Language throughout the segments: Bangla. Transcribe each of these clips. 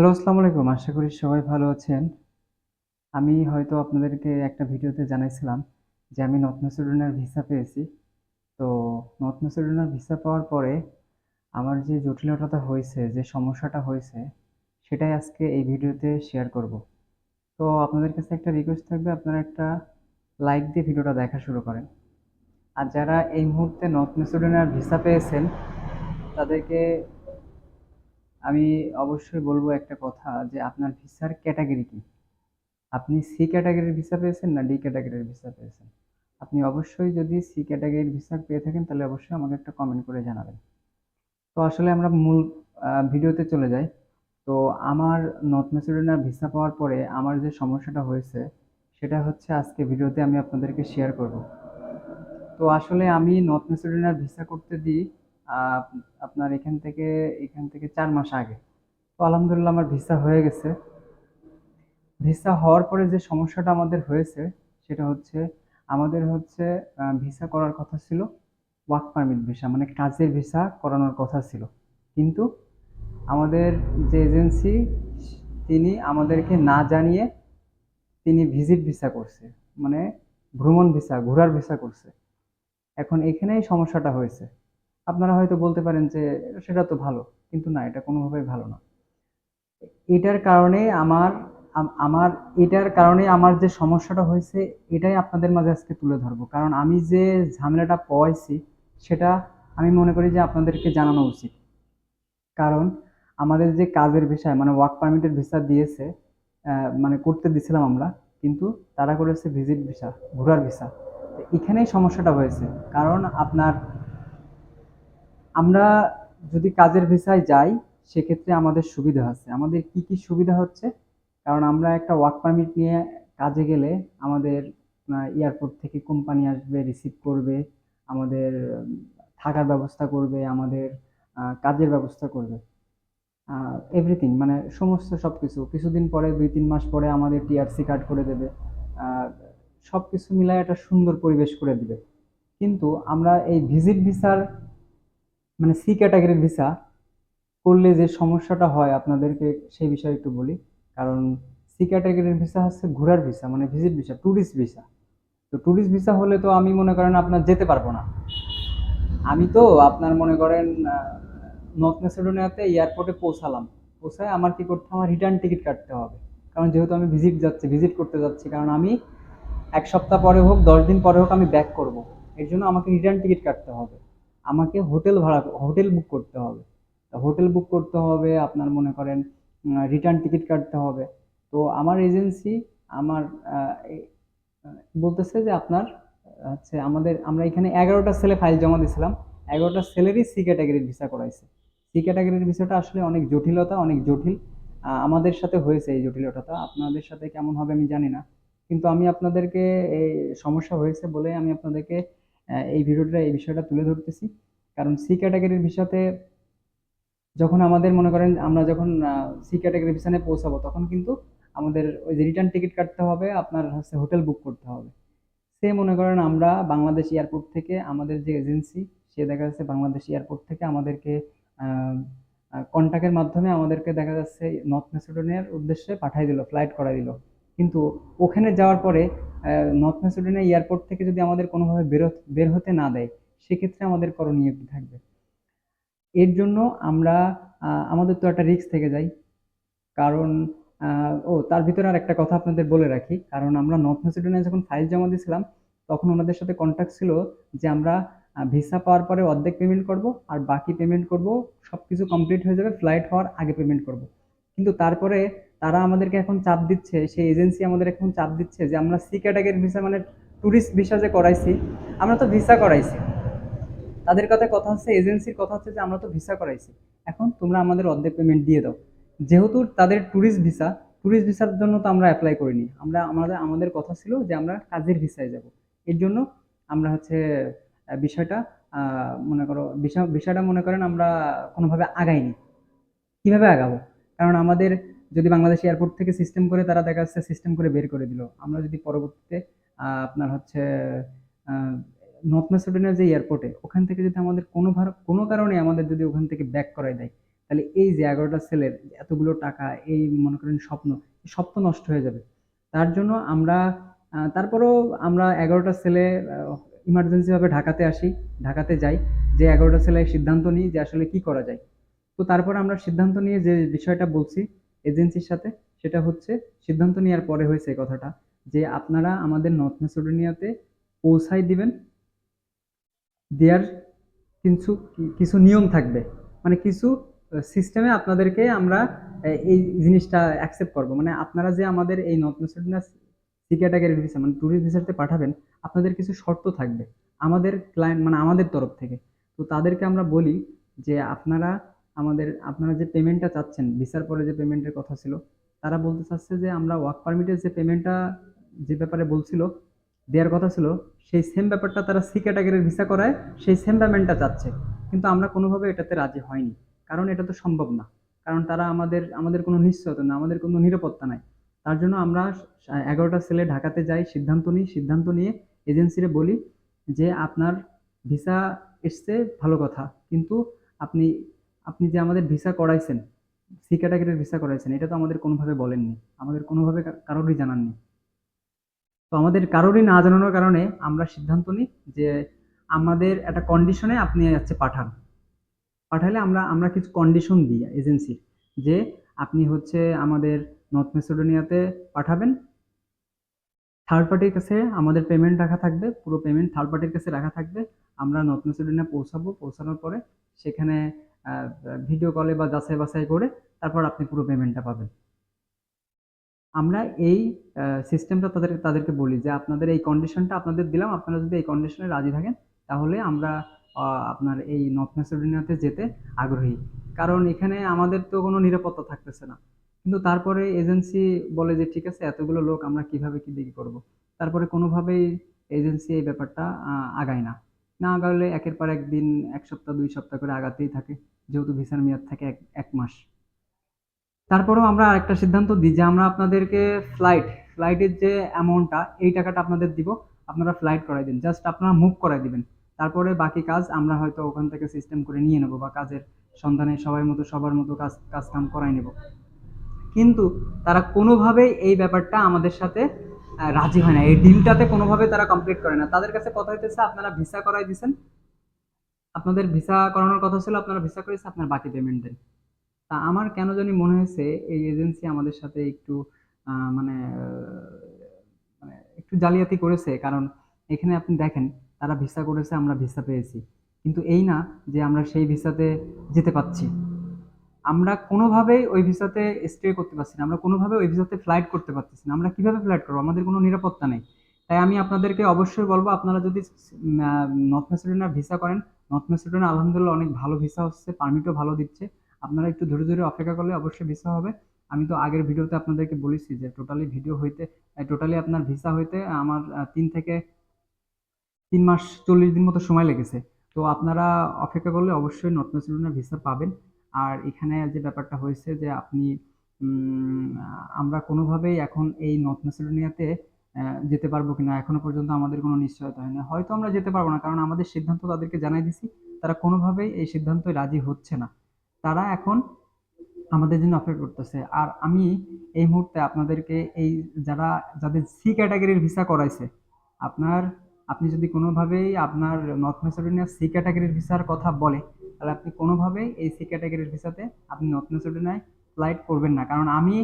হ্যালো আসসালামু আলাইকুম। আশা করি সবাই ভালো আছেন। আমি হয়তো আপনাদেরকে একটা ভিডিওতে জানাইছিলাম যে আমি নর্থ ম্যাসেডোনিয়ার ভিসা পেয়েছি। তো নর্থ ম্যাসেডোনিয়ার ভিসা পাওয়ার পরে আমার যে জটিলতাটা হয়েছে, যে সমস্যাটা হয়েছে, সেটাই আজকে এই ভিডিওতে শেয়ার করব। তো আপনাদের কাছে একটা রিকোয়েস্ট থাকবে, আপনারা একটা লাইক দিয়ে ভিডিওটা দেখা শুরু করেন। আর যারা এই মুহূর্তে নর্থ ম্যাসেডোনিয়ার ভিসা পেয়েছেন, তাদেরকে আমি অবশ্যই বলব একটা কথা যে আপনার ভিসার ক্যাটাগরি কি? আপনি সি ক্যাটাগরির ভিসা পেয়েছেন না ডি ক্যাটাগরির ভিসা পেয়েছেন? আপনি অবশ্যই যদি সি ক্যাটাগরির ভিসা পেয়ে থাকেন, তাহলে অবশ্যই আমাকে একটা কমেন্ট করে জানাবেন। তো আসলে আমরা মূল ভিডিওতে চলে যাই। তো আমার নর্থ ম্যাসেডোনিয়ার ভিসা পাওয়ার পরে আমার যে সমস্যাটা হয়েছে, সেটা হচ্ছে আজকে ভিডিওতে আমি আপনাদেরকে শেয়ার করব। তো আসলে আমি নর্থ ম্যাসেডোনিয়ার ভিসা করতে দিই আপনার এখান থেকে এখান থেকে চার মাস আগে। তো আলহামদুলিল্লাহ আমার ভিসা হয়ে গেছে। ভিসা হওয়ার পরে যে সমস্যাটা আমাদের হয়েছে, সেটা হচ্ছে আমাদের হচ্ছে ভিসা করার কথা ছিল ওয়ার্ক পারমিট ভিসা মানে কাজের ভিসা করানোর কথা ছিল। কিন্তু আমাদের যে এজেন্সি তিনি আমাদেরকে না জানিয়ে তিনি ভিজিট ভিসা করছে মানে ভ্রমণ ভিসা ঘোরার ভিসা করছে। এখন এখানেই সমস্যাটা হয়েছে। আপনারা হয়তো বলতে পারেন যে সেটা তো ভালো, কিন্তু না, এটা কোনোভাবেই ভালো না। এটার কারণে আমার আমার, এটার কারণে আমার যে সমস্যাটা হয়েছে, এটাই আপনাদের মাঝে আজকে তুলে ধরবো। কারণ আমি যে ঝামেলাটা পড়াইছি সেটা আমি মনে করি যে আপনাদেরকে জানানো উচিত। কারণ আমাদের যে কাজের বিষয় মানে ওয়ার্ক পারমিটের ভিসা দিয়েছে মানে করতে দিছিলাম আমরা, কিন্তু তারা করেছে ভিজিট ভিসা, ঘোরার ভিসা। এখানেই সমস্যাটা হয়েছে। কারণ আপনার আমরা যদি কাজের ভিসায় যাই, সেক্ষেত্রে আমাদের সুবিধা আছে। আমাদের কি কি সুবিধা হচ্ছে? কারণ আমরা একটা ওয়ার্ক পারমিট নিয়ে কাজে গেলে আমাদের এয়ারপোর্ট থেকে কোম্পানি আসবে রিসিভ করবে, আমাদের থাকার ব্যবস্থা করবে, আমাদের কাজের ব্যবস্থা করবে। এভরিথিং মানে সমস্ত সব কিছু কিছুদিন পরে, দুই তিন মাস পরে আমাদের টিআরসি কার্ড করে দেবে। সব কিছু মিলায় একটা সুন্দর পরিবেশ করে দিবে। কিন্তু আমরা এই ভিজিট ভিসার মানে সি ক্যাটাগরির ভিসা করলে যে সমস্যাটা হয়, আপনাদেরকে সেই বিষয়ে একটু বলি। কারণ সি ক্যাটাগরির ভিসা হচ্ছে ঘোরার ভিসা মানে ভিজিট ভিসা ট্যুরিস্ট ভিসা তো ট্যুরিস্ট ভিসা হলে তো আমি মনে করেন আপনার যেতে পারব না। আমি তো আপনার মনে করেন নর্থ ম্যাসেডোনিয়াতে এয়ারপোর্টে পৌঁছালাম। পৌঁছায় আমার কি করতে? আমার রিটার্ন টিকিট কাটতে হবে। কারণ যেহেতু আমি ভিজিট যাচ্ছি ভিজিট করতে যাচ্ছি, কারণ আমি এক সপ্তাহ পরে হোক, দশ দিন পরে হোক আমি ব্যাক করব। এর জন্য আমাকে রিটার্ন টিকিট কাটতে হবে। আমাকে হোটেল ভাড়া, হোটেল বুক করতে হবে। হোটেল বুক করতে হবে, আপনার মনে করেন রিটার্ন টিকিট কাটতে হবে। তো আমার এজেন্সি আমার বলতেছে যে আপনার, হচ্ছে আমাদের, আমরা এখানে এগারোটা সেলে ফাইল জমা দিয়েছিলাম। এগারোটা সেলেরই সি ক্যাটাগরির ভিসা করাইছে। সি ক্যাটাগরির ভিসাটা আসলে অনেক জটিলতা, অনেক জটিল। আমাদের সাথে হয়েছে এই জটিলতাটা। আপনাদের সাথে কেমন হবে আমি জানি না। কিন্তু আমি আপনাদেরকে এই সমস্যা হয়েছে বলে আমি আপনাদেরকে এই ভিডিওটা এই বিষয়টা তুলে ধরতেছি। কারণ সি ক্যাটাগরির ভিসাতে যখন আমাদের মনে করেন আমরা যখন সি ক্যাটাগরি ভিসানে পৌঁছাবো, তখন কিন্তু আমাদের ওই যে রিটার্ন টিকিট কাটতে হবে, আপনার হচ্ছে হোটেল বুক করতে হবে। সে মনে করেন আমরা বাংলাদেশ এয়ারপোর্ট থেকে আমাদের যে এজেন্সি সে দেখা যাচ্ছে বাংলাদেশ এয়ারপোর্ট থেকে আমাদেরকে কন্ট্যাক্টের মাধ্যমে আমাদেরকে দেখা যাচ্ছে নর্থ ম্যাসেডোনিয়ার উদ্দেশ্যে পাঠাই দিল ফ্লাইট করাই দিল। কিন্তু ওখানে যাওয়ার পরে নর্থ ম্যাসেডোনিয়া এয়ারপোর্ট থেকে যদি আমাদের কোনোভাবে বেরো বের হতে না দেয়, সেক্ষেত্রে আমাদের করণীয় কি থাকবে? এর জন্য আমরা আমাদের তো একটা রিস্ক থেকে যাই। কারণ ও, তার ভিতরে আর একটা কথা আপনাদের বলে রাখি। কারণ আমরা নর্থ ম্যাসেডোনিয়া যখন ফাইল জমা দিয়েছিলাম, তখন ওনাদের সাথে কন্ট্যাক্ট ছিল যে আমরা ভিসা পাওয়ার পরে অর্ধেক পেমেন্ট করব, আর বাকি পেমেন্ট করব সব কিছু কমপ্লিট হয়ে যাবে ফ্লাইট হওয়ার আগে পেমেন্ট করব। কিন্তু তারপরে তারা আমাদেরকে এখন চাপ দিচ্ছে, সেই এজেন্সি আমাদের এখন চাপ দিচ্ছে যে আমরা সি ক্যাটাগরির ভিসা মানে ট্যুরিস্ট ভিসা যে করাইছি, আমরা তো ভিসা করাইছি। তাদের কথা কথা হচ্ছে, এজেন্সির কথা হচ্ছে যে আমরা তো ভিসা করাইছি। এখন তোমরা আমাদের অর্ধেক পেমেন্ট দিয়ে দাও। যেহেতু তাদের ট্যুরিস্ট ভিসা ট্যুরিস্ট ভিসার জন্য তো আমরা অ্যাপ্লাই করিনি। আমরা, আমাদের আমাদের কথা ছিল যে আমরা কাজের ভিসায় যাব। এর জন্য আমরা হচ্ছে বিষয়টা মনে করো, বিষয়, বিষয়টা মনে করেন আমরা কোনোভাবে আগাইনি। কীভাবে আগাবো? কারণ আমাদের যদি বাংলাদেশ এয়ারপোর্ট থেকে সিস্টেম করে তারা দেখা যাচ্ছে সিস্টেম করে বের করে দিল। আমরা যদি পরবর্তীতে আপনার হচ্ছে নর্থ ম্যাসেডোনিয়ার যে এয়ারপোর্টে ওখান থেকে যদি আমাদের কোনো কোনো কারণে আমাদের যদি ওখান থেকে ব্যাক করাই দেয়, তাহলে এই যে এগারোটা সেলের এতগুলো টাকা, এই মনে করেন স্বপ্ন স্বপ্ন নষ্ট হয়ে যাবে। তার জন্য আমরা তারপরেও আমরা এগারোটা সেলে ইমার্জেন্সিভাবে ঢাকাতে আসি, ঢাকাতে যাই, যে এগারোটা ছেলে সিদ্ধান্ত নিই যে আসলে কি করা যায়। তো তারপর আমরা সিদ্ধান্ত নিয়ে যে বিষয়টা বলছি এজেন্সির সাথে, সেটা হচ্ছে সিদ্ধান্ত নেওয়ার পরে হয়েছে কথাটা, যে আপনারা আমাদের নর্থ মেসিডোনিয়াতে পৌঁছাই দিবেন। দেয়ার কিছু কিছু নিয়ম থাকবে। মানে কিছু সিস্টেমে আপনাদেরকে আমরা এই জিনিসটা অ্যাকসেপ্ট করব। মানে আপনারা যে আমাদের এই নর্থ মেসিডোনিয়া সি ভিসা মানে ট্যুরিস্ট ভিসাতে পাঠাবেন, আপনাদের কিছু শর্ত থাকবে। আমাদের ক্লায়েন্ট মানে আমাদের তরফ থেকে। তো তাদেরকে আমরা বলি যে আপনারা আমাদের, আপনারা যে পেমেন্টটা চাচ্ছেন, ভিসার পরে যে পেমেন্টের কথা ছিল, তারা বলতে চাচ্ছে যে আমরা ওয়ার্ক পারমিটের যে পেমেন্টটা যে ব্যাপারে বলছিল, দেওয়ার কথা ছিল, সেই সেম ব্যাপারটা তারা সি ক্যাটাগরির ভিসা করায়, সেই সেম পেমেন্টটা চাচ্ছে। কিন্তু আমরা কোনোভাবে এটাতে রাজি হয়নি। কারণ এটা তো সম্ভব না। কারণ তারা আমাদের আমাদের কোনো নিশ্চয়তা না আমাদের কোনো নিরাপত্তা নাই। তার জন্য আমরা এগারোটা সেলে ঢাকাতে যাই, সিদ্ধান্ত নিই, সিদ্ধান্ত নিয়ে এজেন্সিরে বলি যে আপনার ভিসা এসছে, ভালো কথা। কিন্তু আপনি আপনি যে আমাদের ভিসা করাইছেন, সি ক্যাটাগরির ভিসা করাইছেন, এটা তো আমাদের কোনোভাবে বলেননি। আমাদের কোনোভাবে কারোরই জানাননি। তো আমাদের কারোরই না জানানোর কারণে আমরা সিদ্ধান্ত নিই যে আমাদের একটা কন্ডিশনে আপনি হচ্ছে পাঠান। পাঠালে আমরা আমরা কিছু কন্ডিশন দিই এজেন্সির যে আপনি হচ্ছে আমাদের নর্থ মেসিডোনিয়াতে পাঠাবেন। থার্ড পার্টির কাছে আমাদের পেমেন্ট রাখা থাকবে, পুরো পেমেন্ট থার্ড পার্টির কাছে রাখা থাকবে। আমরা নর্থ মেসিডোনিয়া পৌঁছাবো, পৌঁছানোর পরে সেখানে ভিডিও কলে বা যাচাই বাছাই করে তারপর আপনি পুরো পেমেন্টটা পাবেন। আমরা এই সিস্টেমটা তাদের, তাদেরকে বলি যে আপনাদের এই কন্ডিশনটা আপনাদের দিলাম, আপনারা যদি এই কন্ডিশনে রাজি থাকেন, তাহলে আমরা আপনার এই নর্থ মেসিডোনিয়াতে যেতে আগ্রহী। কারণ এখানে আমাদের তো কোনো নিরাপত্তা থাকতেছে না। কিন্তু তারপরে এজেন্সি বলে যে, ঠিক আছে, এতগুলো লোক আমরা কীভাবে কি দিকে করব? তারপরে কোনোভাবেই এজেন্সি এই ব্যাপারটা আগায় না। না আগালে একের পর একদিন এক সপ্তাহ, দুই সপ্তাহ করে আগাতেই থাকে, যেহেতু ভিসার মেয়াদ থাকে এক এক মাস। তারপরেও আমরা আরেকটা সিদ্ধান্ত দিই যে আমরা আপনাদেরকে ফ্লাইট ফ্লাইটের যে অ্যামাউন্টটা এই টাকাটা আপনাদের দিব, আপনারা ফ্লাইট করাই দিন জাস্ট আপনারা মুভ করাই দিবেন। তারপরে বাকি কাজ আমরা হয়তো ওখান থেকে সিস্টেম করে নিয়ে নেব বা কাজের সন্ধানে সবাই মতো, সবার মতো কাজ কাজ কাম করাই নেব। কিন্তু তারা কোনোভাবেই এই ব্যাপারটা আমাদের সাথে রাজি হয় না। এই ডিলটাতে কোনোভাবে তারা কমপ্লিট করে না। তাদের কাছে কথা হইতেছে, আপনারা ভিসা করাই দিছেন। আপনাদের ভিসা করানোর কথা ছিল, আপনারা ভিসা করেছে আপনার বাকি পেমেন্ট দেন। তা আমার কেন জানি মনে হয়েছে, এই এজেন্সি আমাদের সাথে একটু মানে মানে একটু জালিয়াতি করেছে। কারণ এখানে আপনি দেখেন, তারা ভিসা করেছে, আমরা ভিসা পেয়েছি। কিন্তু এই না যে আমরা সেই ভিসাতে যেতে পাচ্ছি আমরা কোনোভাবেই ওই ভিসাতে স্টে করতে পারছি না, আমরা কোনোভাবে ওই ভিসাতে ফ্লাইট করতে পারতেছি না, আমরা কীভাবে ফ্লাইট করব? আমাদের কোনো নিরাপত্তা নেই। তাই আমি আপনাদেরকে অবশ্যই বলব, আপনারা যদি নর্থ মেসিডোনিয়ার ভিসা করেন নর্থ মেসিডোনিয়া আলহামদুলিল্লাহ অনেক ভালো ভিসা হচ্ছে পারমিটও ভালো দিচ্ছে। আপনারা একটু ধৈর্য ধরে অপেক্ষা করলে অবশ্যই ভিসা হবে। আমি তো আগের ভিডিওতে আপনাদেরকে বলেছি যে টোটালি ভিডিও হইতে টোটালি আপনার ভিসা হইতে আমার তিন থেকে তিন মাস চল্লিশ দিন মতো সময় লেগেছে। তো আপনারা অপেক্ষা করলে অবশ্যই নর্থ মেসিডোনিয়ার ভিসা পাবেন। আর এখানে যে ব্যাপারটা হয়েছে যে আপনি আমরা কোনোভাবেই এখন এই নর্থ মেসিডোনিয়াতে যেতে পারব কিনা এখনও পর্যন্ত আমাদের কোনো নিশ্চয়তা হয়নি। হয়তো আমরা যেতে পারব না, কারণ আমাদের সিদ্ধান্ত তাদেরকে জানাই দিছি, তারা কোনোভাবেই এই সিদ্ধান্তে রাজি হচ্ছে না। তারা এখন আমাদের জন্য অপেক্ষা করতেছে। আর আমি এই মুহূর্তে আপনাদেরকে এই যারা, যাদের সি ক্যাটাগরির ভিসা করাইছে, আপনার, আপনি যদি কোনোভাবেই আপনার নর্থ মেসিডোনিয়া সি ক্যাটাগরির ভিসার কথা বলে তাহলে আপনি কোনোভাবেই এই সি ক্যাটাগরির ভিসাতে আপনি নর্থ মেসিডোনিয়ায় ফ্লাইট করবেন না। কারণ আমি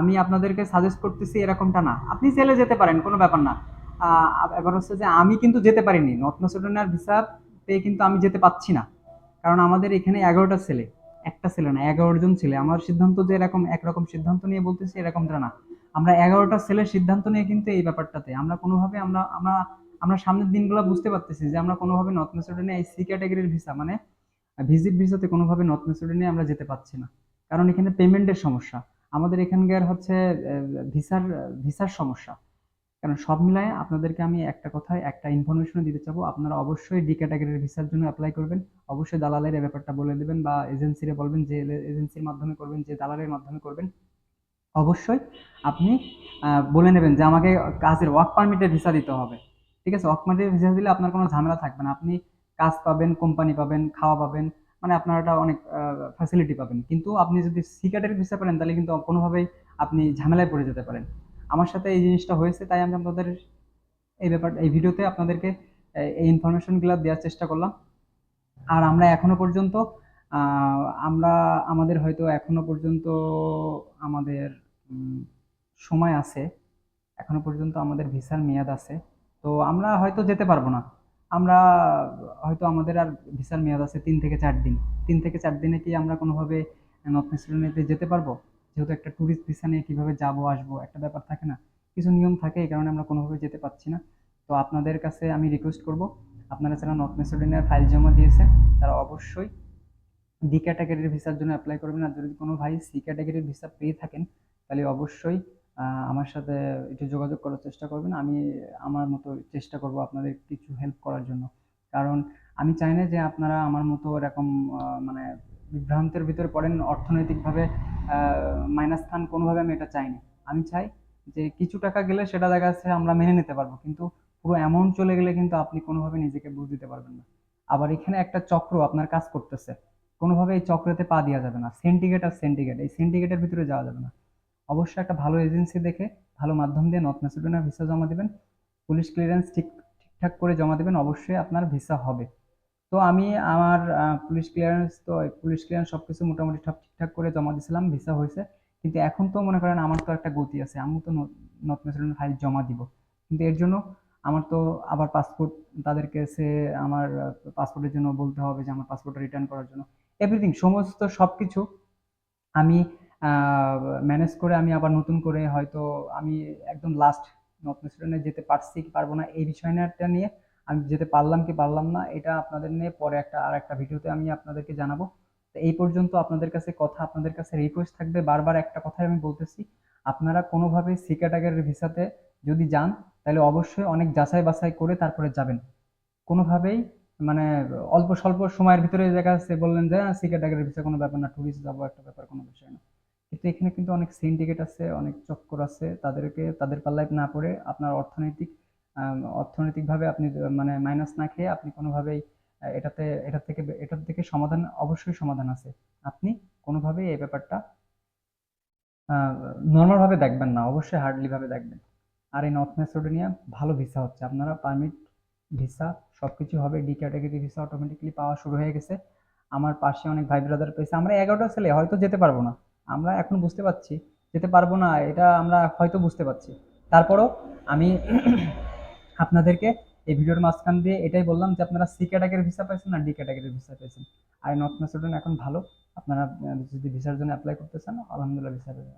আমি আপনাদেরকে সাজেস্ট করতেছি এরকমটা না। আপনি জেলে যেতে পারেন, কোনো ব্যাপার না। এবার হচ্ছে যে আমি কিন্তু যেতে পারিনি। নর্থ মেসিডোনিয়ার ভিসা পেয়ে কিন্তু আমি যেতে পাচ্ছি না। কারণ আমাদের এখানে এগারোটা ছেলে। একটা ছেলে না, এগারো জন ছেলে। আমার সিদ্ধান্ত যে এরকম, একরকম সিদ্ধান্ত নিয়ে বলতেছি এরকমটা না। আমরা এগারোটা ছেলের সিদ্ধান্ত নিয়ে কিন্তু এই ব্যাপারটাতে, আমরা কোনোভাবে, আমরা আমরা আমরা সামনের দিনগুলো বুঝতে পারতেছি যে আমরা কোনোভাবে নর্থ মেসিডোনিয়া এই সি ক্যাটাগরির ভিসা মানে ভিজিট ভিসাতে কোনোভাবে নর্থ মেসিডোনিয়া আমরা যেতে পারছি না। কারণ এখানে পেমেন্টের সমস্যা। আমাদের এখানকার হচ্ছে ভিসার ভিসার সমস্যা। কারণ সব মিলায় আপনাদেরকে আমি একটা কথায় একটা ইনফরমেশন দিতে চাবো। আপনারা অবশ্যই ডি ক্যাটাগরির ভিসার জন্য অ্যাপ্লাই করবেন। অবশ্যই দালালের ব্যাপারটা বলে দেবেন বা এজেন্সিরে বলবেন যে এজেন্সির মাধ্যমে করবেন, যে দালালের মাধ্যমে করবেন। অবশ্যই আপনি বলে নেবেন যে আমাকে কাজের ওয়ার্ক পারমিটের ভিসা দিতে হবে। ঠিক আছে? ওয়ার্ক পারমিটের ভিসা দিলে আপনার কোনো ঝামেলা থাকবে না। আপনি কাজ পাবেন কোম্পানি পাবেন, খাওয়া পাবেন মানে আপনারা অনেক ফ্যাসিলিটি পাবেন। কিন্তু আপনি যদি সি ক্যাটাগরি ভিসা করেন তাহলে কিন্তু কোনোভাবেই আপনি ঝামেলায় পড়ে যেতে পারেন। আমার সাথে এই জিনিসটা হয়েছে, তাই আমি আপনাদের এই ব্যাপার, এই ভিডিওতে আপনাদেরকে এই ইনফরমেশনগুলো দেওয়ার চেষ্টা করলাম। আর আমরা এখনও পর্যন্ত আমরা, আমাদের হয়তো এখনও পর্যন্ত আমাদের সময় আছে। এখনও পর্যন্ত আমাদের ভিসার মেয়াদ আছে। তো আমরা হয়তো যেতে পারব না। আমরা হয়তো আমাদের আর ভিসার মেয়াদ আছে তিন থেকে চার দিন। তিন থেকে চার দিনে কি আমরা কোনোভাবে নর্থ মেসিডোনিয়াতে যেতে পারব? যেহেতু একটা ট্যুরিস্ট ভিসা নিয়ে কীভাবে যাব, আসব, একটা ব্যাপার থাকে না। কিছু নিয়ম থাকে, এই কারণে আমরা কোনোভাবে যেতে পারছি না। তো আপনাদের কাছে আমি রিকোয়েস্ট করব, আপনারা যারা নর্থ মেসিডোনিয়ার ফাইল জমা দিয়েছেন, তারা অবশ্যই ডি ক্যাটাগরির ভিসার জন্য অ্যাপ্লাই করবেন। আর যদি কোনো ভাই সি ক্যাটাগরির ভিসা পেয়ে থাকেন, তাহলে অবশ্যই আমার সাথে একটু যোগাযোগ করার চেষ্টা করবেন। আমি আমার মতো চেষ্টা করব আপনাদের কিছু হেল্প করার জন্য। কারণ আমি চাই না যে আপনারা আমার মতো এরকম মানে বিভ্রান্তের ভিতরে পড়েন। অর্থনৈতিকভাবে মাইনাস খান কোনোভাবে আমি এটা চাই না আমি চাই যে কিছু টাকা গেলে সেটা দেখা যাচ্ছে আমরা মেনে নিতে পারব। কিন্তু পুরো অ্যামাউন্ট চলে গেলে কিন্তু আপনি কোনোভাবে নিজেকে বুঝ দিতে পারবেন না। আবার এখানে একটা চক্র আপনার কাজ করতেছে। কোনোভাবে এই চক্রেতে পা দেওয়া যাবে না। সেন্টিগেট আর সেন্টিগেট এই সেন্টিগেটের ভিতরে যাওয়া যাবে না। অবশ্যই একটা ভালো এজেন্সি দেখে ভালো মাধ্যম দিয়ে নর্থ মেসিডোনিয়া ভিসা জমা দিবেন। পুলিশ ক্লিয়ারেন্স ঠিক, ঠিকঠাক করে জমা দেবেন, অবশ্যই আপনার ভিসা হবে। তো আমি আমার পুলিশ ক্লিয়ারেন্স তো পুলিশ ক্লিয়ারেন্স সব কিছু মোটামুটি সব ঠিকঠাক করে জমা দিয়েছিলাম ভিসা হয়েছে। কিন্তু এখন তো মনে করেন আমার তো একটা গতি আছে, আমি তো নর্থ মেসিডোনিয়ার ফাইল জমা দিব। কিন্তু এর জন্য আমার তো আবার পাসপোর্ট তাদেরকে সে আমার পাসপোর্টের জন্য বলতে হবে যে আমার পাসপোর্টটা রিটার্ন করার জন্য। এভরিথিং সমস্ত সব কিছু আমি ম্যানেজ করে আমি আবার নতুন করে হয়তো আমি একদম লাস্ট নর্থ মেসিডোনিয়া যেতে পারছি কি পারব না, এই বিষয়টা নিয়ে আমি যেতে পারলাম কি পারলাম না, এটা আপনাদের নিয়ে পরে একটা আর একটা ভিডিওতে আমি আপনাদেরকে জানাব। তো এই পর্যন্ত আপনাদের কাছে কথা, আপনাদের কাছে রিকোয়েস্ট থাকবে, বারবার একটা কথাই আমি বলতেছি, আপনারা কোনোভাবে সিকাটাগের ভিসাতে যদি যান, তাহলে অবশ্যই অনেক যাচাই বাছাই করে তারপরে যাবেন। কোনোভাবেই মানে অল্প স্বল্প সময়ের ভিতরে দেখা যাচ্ছে, বললেন যে সি ক্যাটাগরির ভিসা কোনো ব্যাপার না ট্যুরিস্ট যাব, একটা ব্যাপার, কোনো বিষয় না। কিন্তু এখানে কিন্তু অনেক সিন্ডিকেট আছে, অনেক চক্কর আছে। তাদেরকে, তাদের পাল্লায় না পড়ে আপনার অর্থনৈতিক অর্থনৈতিকভাবে আপনি মানে মাইনাস না খেয়ে আপনি কোনোভাবেই এটাতে এটা থেকে, এটার থেকে সমাধান অবশ্যই সমাধান আছে। আপনি কোনোভাবেই এই ব্যাপারটা নর্মালভাবে দেখবেন না, অবশ্যই হার্ডলিভাবে দেখবেন। আর এই নর্থ মেসিডোনিয়া ভালো ভিসা হচ্ছে। আপনারা পারমিট ভিসা সবকিছু হবে ডি ক্যাটাগরি ভিসা অটোমেটিকলি পাওয়া শুরু হয়ে গেছে। আমার পাশে অনেক ভাই ব্রাদার পেয়েছে আমরা এগারোটা ছেলে, হয়তো যেতে পারব না। আমরা এখন বুঝতে পারছি, যেতে পারব না, এটা আমরা হয়তো বুঝতে পারছি। তারপরও আমি আপনাদেরকে এই ভিডিওর মাঝখান দিয়ে এটাই বললাম যে আপনারা সি ক্যাটাগরির ভিসা পাইছেন না ডি ক্যাটাগরির ভিসা পেয়েছেন আর নর্থ মেসিডোনিয়া এখন ভালো, আপনারা যদি ভিসার জন্য অ্যাপ্লাই করতে চান, আলহামদুলিল্লাহ ভিসা পেয়ে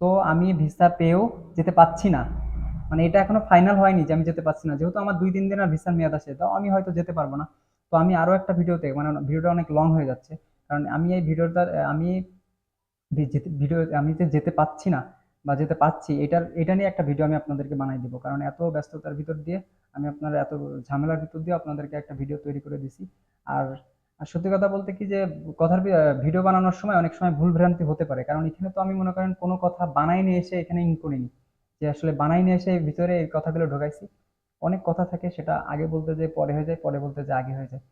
তো আমি ভিসা পেয়েও যেতে পাচ্ছি না। মানে এটা এখনও ফাইনাল হয়নি যে আমি যেতে পারছি না। যেহেতু আমার দুই, তিন দিনের ভিসার মেয়াদ আছে, তো আমি হয়তো যেতে পারব না। তো আমি আরও একটা ভিডিওতে মানে ভিডিওটা অনেক লং হয়ে যাচ্ছে। কারণ আমি এই ভিডিওটা আমি ভিডিও আমি যে যেতে পাচ্ছি না বা যেতে পাচ্ছি, এটার, এটা নিয়ে একটা ভিডিও আমি আপনাদেরকে বানাই দিব। কারণ এত ব্যস্ততার ভিতর দিয়ে আমি আপনার এত ঝামেলার ভিতর দিয়ে আপনাদেরকে একটা ভিডিও তৈরি করে দিছি। আর আর সত্যি কথা বলতে কি যে, কথার ভিডিও বানানোর সময় অনেক সময় ভুল ভ্রান্তি হতে পারে। কারণ এখানে তো আমি মনে করেন কোনো কথা বানাই নিয়ে এসে এখানে ইন করিনি। যে আসলে বানাই নিয়ে এসে ভিতরে এই কথাগুলো ঢোকাইছি। অনেক কথা থাকে সেটা আগে বলতে যে পরে হয়ে যায়, পরে বলতে যে আগে হয়ে যায়।